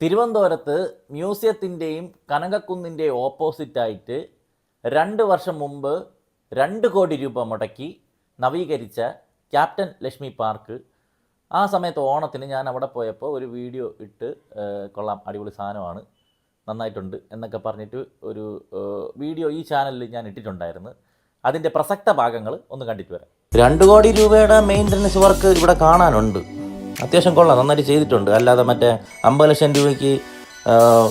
തിരുവനന്തപുരത്ത് മ്യൂസിയത്തിന്റെയും കനകക്കുന്നിന്റെയും ഓപ്പോസിറ്റായിട്ട് രണ്ട് വർഷം മുമ്പ് രണ്ട് കോടി രൂപ മുടക്കി നവീകരിച്ച ക്യാപ്റ്റൻ ലക്ഷ്മി പാർക്ക്. ആ സമയത്ത് ഓണത്തിന് ഞാൻ അവിടെ പോയപ്പോൾ ഒരു വീഡിയോ ഇട്ട് കൊള്ളാം അടിപൊളി സാധനമാണ് നന്നായിട്ടുണ്ട് എന്നൊക്കെ പറഞ്ഞിട്ട് ഒരു വീഡിയോ ഈ ചാനലിൽ ഞാൻ ഇട്ടിട്ടുണ്ടായിരുന്നു. അതിന്റെ പ്രസക്ത ഭാഗങ്ങൾ ഒന്ന് കണ്ടിട്ട് വരാം. രണ്ട് കോടി രൂപയുടെ മെയിന്റനൻസ് വർക്ക് ഇവിടെ കാണാനുണ്ട്. അത്യാവശ്യം കൊള്ളാം. നന്നായിട്ട് ചെയ്തിട്ടുണ്ട്. അല്ലാതെ മറ്റേ അമ്പത് ലക്ഷം രൂപയ്ക്ക്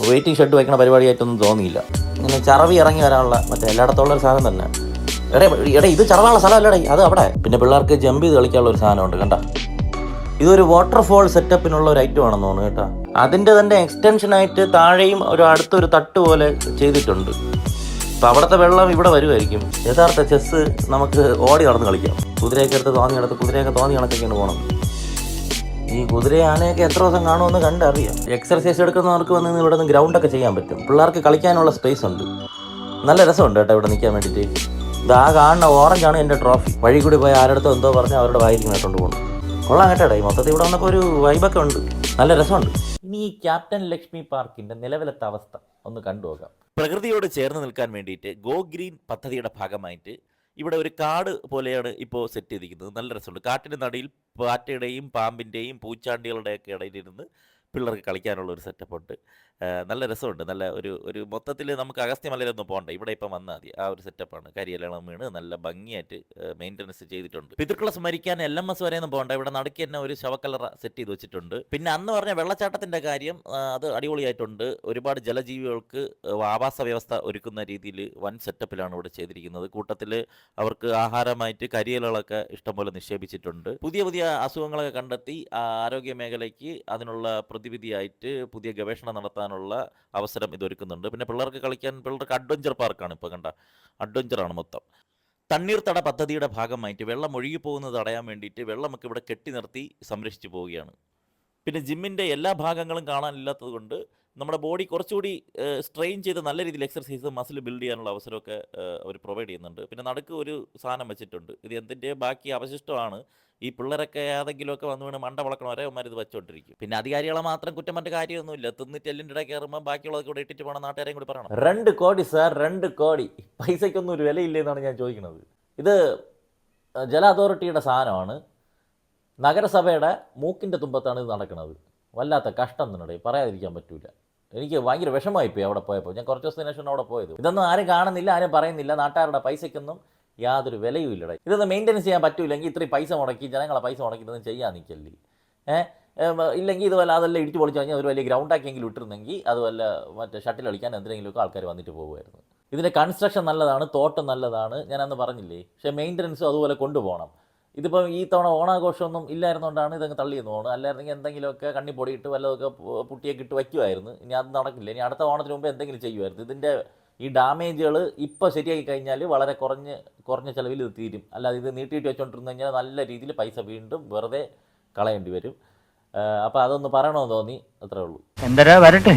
വെയിറ്റിംഗ് ഷെഡ് വയ്ക്കുന്ന പരിപാടിയായിട്ടൊന്നും തോന്നിയില്ല. ഇങ്ങനെ ചറവി ഇറങ്ങി വരാനുള്ള മറ്റേ എല്ലായിടത്തുള്ള ഒരു സാധനം തന്നെ. എടേ എടേ ഇത് ചറവാനുള്ള സ്ഥലമല്ലടേ. അത് അവിടെ. പിന്നെ പിള്ളേർക്ക് ജമ്പ് ചെയ്ത് കളിക്കാനുള്ള ഒരു സാധനമുണ്ട്. കണ്ട? ഇതൊരു വാട്ടർഫോൾ സെറ്റപ്പിനുള്ള ഒരു ഐറ്റം ആണെന്ന് തോന്നുന്നു കേട്ടോ. അതിന്റെ തന്നെ എക്സ്റ്റൻഷനായിട്ട് താഴെയും ഒരു അടുത്തൊരു തട്ട് പോലെ ചെയ്തിട്ടുണ്ട്. അപ്പോൾ അവിടുത്തെ വെള്ളം ഇവിടെ വരുമായിരിക്കും യഥാർത്ഥ ചെസ്സ് നമുക്ക് ഓടി നടന്ന് കളിക്കാം. കുതിരയൊക്കെ എടുത്ത് തോന്നി നടത്ത് കുതിരയൊക്കെ തോന്നി കണക്കൊക്കെയാണ് പോകണം ഈ കുതിരയെ ആനയൊക്കെ എത്ര ദിവസം കാണുമെന്ന് കണ്ടറിയാം. എക്സർസൈസ് എടുക്കുന്നവർക്ക് വന്ന് ഇവിടെ നിന്ന് ഗ്രൗണ്ടൊക്കെ ചെയ്യാൻ പറ്റും. പിള്ളേർക്ക് കളിക്കാനുള്ള സ്പേസ് ഉണ്ട്. നല്ല രസമുണ്ട് കേട്ടോ ഇവിടെ നിൽക്കാൻ വേണ്ടിയിട്ട്. ഇത് ആ കാണുന്ന ഓറഞ്ചാണ് എന്റെ ട്രോഫി വഴി കൂടി പോയി ആരുടെ എന്തോ പറഞ്ഞ് അവരുടെ വായിരിക്കും കേട്ടോണ്ട് പോകുന്നു. കൊള്ളാം കേട്ടോ ഈ മൊത്തത്തിൽ ഇവിടെ വന്നപ്പോൾ ഒരു വൈബൊക്കെ ഉണ്ട്. നല്ല രസമുണ്ട്. ഇനി ഈ ക്യാപ്റ്റൻ ലക്ഷ്മി പാർക്കിന്റെ നിലവിലത്തെ അവസ്ഥ ഒന്ന് കണ്ടുപോകാം പ്രകൃതിയോട് ചേർന്ന് നിൽക്കാൻ വേണ്ടിയിട്ട് ഗോ ഗ്രീൻ പദ്ധതിയുടെ ഭാഗമായിട്ട് ഇവിടെ ഒരു കാട് പോലെയാണ് ഇപ്പോൾ സെറ്റ് ചെയ്തിരിക്കുന്നത്. നല്ല രസമുണ്ട്. കാട്ടിന്റെ നടിയിൽ പാറ്റയുടെയും പാമ്പിന്റെയും പൂച്ചാണ്ടികളുടെയൊക്കെ ഇടയിലിരുന്ന് പിള്ളേർക്ക് കളിക്കാനുള്ള ഒരു സെറ്റപ്പ് ഉണ്ട് നല്ല രസമുണ്ട്. നല്ല ഒരു ഒരു മൊത്തത്തിൽ നമുക്ക് അഗസ്ത്യമലയിലൊന്നും പോകണ്ട ഇവിടെ ഇപ്പം വന്നാൽ മതി. ആ ഒരു സെറ്റപ്പാണ്. കരിയലളം വീണ് നല്ല ഭംഗിയായിട്ട് മെയിന്റനൻസ് ചെയ്തിട്ടുണ്ട്. പിതൃക്കളെ സ്മരിക്കാൻ എൽ എം എസ് വരെയൊന്നും പോകണ്ട ഇവിടെ നടുക്കി തന്നെ ഒരു ശവക്കല്ലറ സെറ്റ് ചെയ്ത് വെച്ചിട്ടുണ്ട്. പിന്നെ അന്ന് പറഞ്ഞ വെള്ളച്ചാട്ടത്തിന്റെ കാര്യം അത് അടിപൊളിയായിട്ടുണ്ട്. ഒരുപാട് ജലജീവികൾക്ക് ആവാസ വ്യവസ്ഥ ഒരുക്കുന്ന രീതിയിൽ വൻ സെറ്റപ്പിലാണ് ഇവിടെ ചെയ്തിരിക്കുന്നത്. കൂട്ടത്തിൽ അവർക്ക് ആഹാരമായിട്ട് കരിയലുകളൊക്കെ ഇഷ്ടംപോലെ നിക്ഷേപിച്ചിട്ടുണ്ട്. പുതിയ പുതിയ അസുഖങ്ങളൊക്കെ കണ്ടെത്തി ആരോഗ്യ മേഖലയ്ക്ക് അതിനുള്ള പ്രതിവിധിയായിട്ട് പുതിയ ഗവേഷണം നടത്താനുള്ള അവസരം ഇതൊരുക്കുന്നുണ്ട്. പിന്നെ പിള്ളേർക്ക് കളിക്കാൻ പിള്ളേർക്ക് അഡ്വഞ്ചർ പാർക്കാണ് ഇപ്പോൾ കണ്ട. അഡ്വഞ്ചറാണ് മൊത്തം. തണ്ണീർത്തട പദ്ധതിയുടെ ഭാഗമായിട്ട് വെള്ളം ഒഴുകി പോകുന്നത് തടയാൻ വേണ്ടിയിട്ട് വെള്ളമൊക്കെ ഇവിടെ കെട്ടി നിർത്തി സംരക്ഷിച്ചു പോവുകയാണ്. പിന്നെ ജിമ്മിന്റെ എല്ലാ ഭാഗങ്ങളും കാണാനില്ലാത്തത് കൊണ്ട് നമ്മുടെ ബോഡി കുറച്ചുകൂടി സ്ട്രെയിൻ ചെയ്ത് നല്ല രീതിയിൽ എക്സർസൈസ് മസിൽ ബിൽഡ് ചെയ്യാനുള്ള അവസരമൊക്കെ അവർ പ്രൊവൈഡ് ചെയ്യുന്നുണ്ട്. പിന്നെ നടുക്ക് ഒരു സാധനം വെച്ചിട്ടുണ്ട്. ഇത് എന്തിന്റെ ബാക്കി അവശിഷ്ടമാണ്. ഈ പിള്ളേരൊക്കെ ഏതെങ്കിലുമൊക്കെ വന്ന് വീണ് മണ്ട വളക്കണം വരെ ഇത് വെച്ചോണ്ടിരിക്കും. പിന്നെ അധികാരികളെ മാത്രം കുറ്റം പറഞ്ഞ കാര്യമൊന്നുമില്ല. തിന്നിട്ട് എല്ലിന്റെ ഇടയിൽ കയറുമ്പോൾ ബാക്കിയുള്ളതൊക്കെ കൂടെ ഇട്ടിട്ട് പോകണം നാട്ടുകാരെയും കൂടി പറയണം. രണ്ട് കോടി സാർ രണ്ട് കോടി. പൈസയ്ക്കൊന്നും ഒരു വിലയില്ല എന്നാണ് ഞാൻ ചോദിക്കുന്നത്. ഇത് ജല അതോറിറ്റിയുടെ സാധനമാണ്. നഗരസഭയുടെ മൂക്കിന്റെ തുമ്പത്താണ് ഇത് നടക്കുന്നത്. വല്ലാത്ത കഷ്ടം തന്നെ പറയാതിരിക്കാൻ പറ്റില്ല എനിക്ക് ഭയങ്കര വിഷമമായിപ്പോയി അവിടെ പോയപ്പോൾ. ഞാൻ കുറച്ച് ദിവസത്തിന് ശേഷം അവിടെ പോയത്. ഇതൊന്നും ആരും കാണുന്നില്ല ആരും പറയുന്നില്ല. നാട്ടുകാരുടെ പൈസയ്ക്കൊന്നും യാതൊരു വിലയും ഇല്ലടേ ഇതൊന്ന് മെയിന്റെനൻസ് ചെയ്യാൻ പറ്റൂലെങ്കിൽ ഇത്രയും പൈസ മുടക്കി ജനങ്ങളെ പൈസ മുടക്കി ചെയ്യാൻ നിൽക്കല്ലേ. ഏഹ് ഇല്ലെങ്കിൽ ഇതുപോലെ അതെല്ലാം ഇടിച്ച് പൊളിച്ച് കഴിഞ്ഞാൽ ഒരു വലിയ ഗ്രൗണ്ടാക്കിയെങ്കിലും ഇട്ടിരുന്നെങ്കിൽ അതുപോലെ മറ്റേ ഷട്ടിൽ കളിക്കാൻ എന്തിനെങ്കിലുമൊക്കെ ആൾക്കാർ വന്നിട്ട് പോകുമായിരുന്നു. ഇതിന്റെ കൺസ്ട്രക്ഷൻ നല്ലതാണ് തോട്ടം നല്ലതാണ് ഞാൻ അന്ന് പറഞ്ഞില്ലേ. പക്ഷേ മെയിന്റനൻസും അതുപോലെ കൊണ്ടുപോകണം. ഇതിപ്പം ഈ തവണ ഓണാഘോഷമൊന്നും ഇല്ലായിരുന്നുകൊണ്ടാണ് ഇതങ്ങ് തള്ളിയെന്ന് തോന്നുന്നത് അല്ലായിരുന്നെങ്കിൽ എന്തെങ്കിലുമൊക്കെ കണ്ണി പൊടിയിട്ട് വല്ലതൊക്കെ പുട്ടിയൊക്കെ ഇട്ട് വയ്ക്കുമായിരുന്നു. ഇനി അത് നടക്കില്ല. ഇനി അടുത്ത ഓണത്തിന് മുമ്പ് എന്തെങ്കിലും ചെയ്യുമായിരുന്നു. ഇതിന്റെ ഈ ഡാമേജുകൾ ഇപ്പോൾ ശരിയാക്കി കഴിഞ്ഞാൽ വളരെ കുറഞ്ഞ് കുറഞ്ഞ ചിലവിൽ ഇത് തീരും. അല്ലാതെ ഇത് നീട്ടിയിട്ട് വെച്ചോണ്ടിരുന്നു കഴിഞ്ഞാൽ നല്ല രീതിയിൽ പൈസ വീണ്ടും വെറുതെ കളയേണ്ടി വരും. അപ്പോൾ അതൊന്ന് പറയണമെന്ന് തോന്നി അത്രേ ഉള്ളൂ. എന്തരാ വരട്ടെ